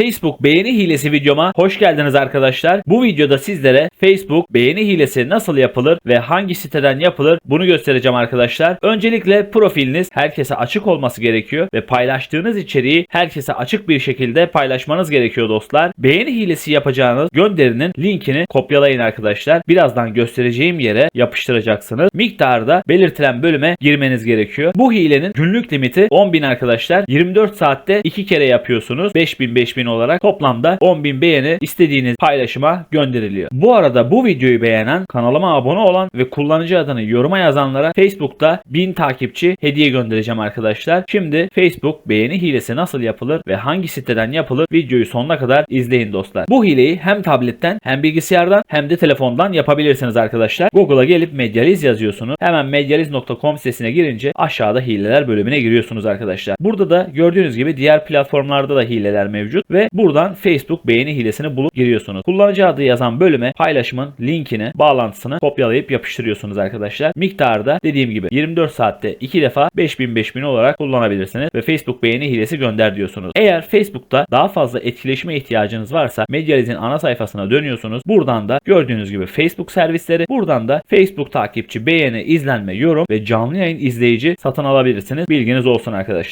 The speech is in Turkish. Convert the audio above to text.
Facebook beğeni hilesi videoma hoş geldiniz arkadaşlar. Bu videoda sizlere Facebook beğeni hilesi nasıl yapılır ve hangi siteden yapılır bunu göstereceğim arkadaşlar. Öncelikle profiliniz herkese açık olması gerekiyor ve paylaştığınız içeriği herkese açık bir şekilde paylaşmanız gerekiyor dostlar. Beğeni hilesi yapacağınız gönderinin linkini kopyalayın arkadaşlar. Birazdan göstereceğim yere yapıştıracaksınız. Miktarı da belirtilen bölüme girmeniz gerekiyor. Bu hilenin günlük limiti 10.000 arkadaşlar. 24 saatte 2 kere yapıyorsunuz. 5000 5000 olarak toplamda 10.000 beğeni istediğiniz paylaşıma gönderiliyor. Bu arada bu videoyu beğenen, kanalıma abone olan ve kullanıcı adını yoruma yazanlara Facebook'ta 1000 takipçi hediye göndereceğim arkadaşlar. Şimdi Facebook beğeni hilesi nasıl yapılır ve hangi siteden yapılır videoyu sonuna kadar izleyin dostlar. Bu hileyi hem tabletten hem bilgisayardan hem de telefondan yapabilirsiniz arkadaşlar. Google'a gelip Medyaliz yazıyorsunuz. Hemen medyaliz.com sitesine girince aşağıda hileler bölümüne giriyorsunuz arkadaşlar. Burada da gördüğünüz gibi diğer platformlarda da hileler mevcut ve buradan Facebook beğeni hilesini bulup giriyorsunuz. Kullanıcı adı yazan bölüme paylaşımın linkini, bağlantısını kopyalayıp yapıştırıyorsunuz arkadaşlar. Miktarı da dediğim gibi 24 saatte 2 defa 5000 5000 olarak kullanabilirsiniz ve Facebook beğeni hilesi gönder diyorsunuz. Eğer Facebook'ta daha fazla etkileşime ihtiyacınız varsa Medyaliz'in ana sayfasına dönüyorsunuz. Buradan da gördüğünüz gibi Facebook servisleri, buradan da Facebook takipçi, beğeni, izlenme, yorum ve canlı yayın izleyici satın alabilirsiniz. Bilginiz olsun arkadaşlar.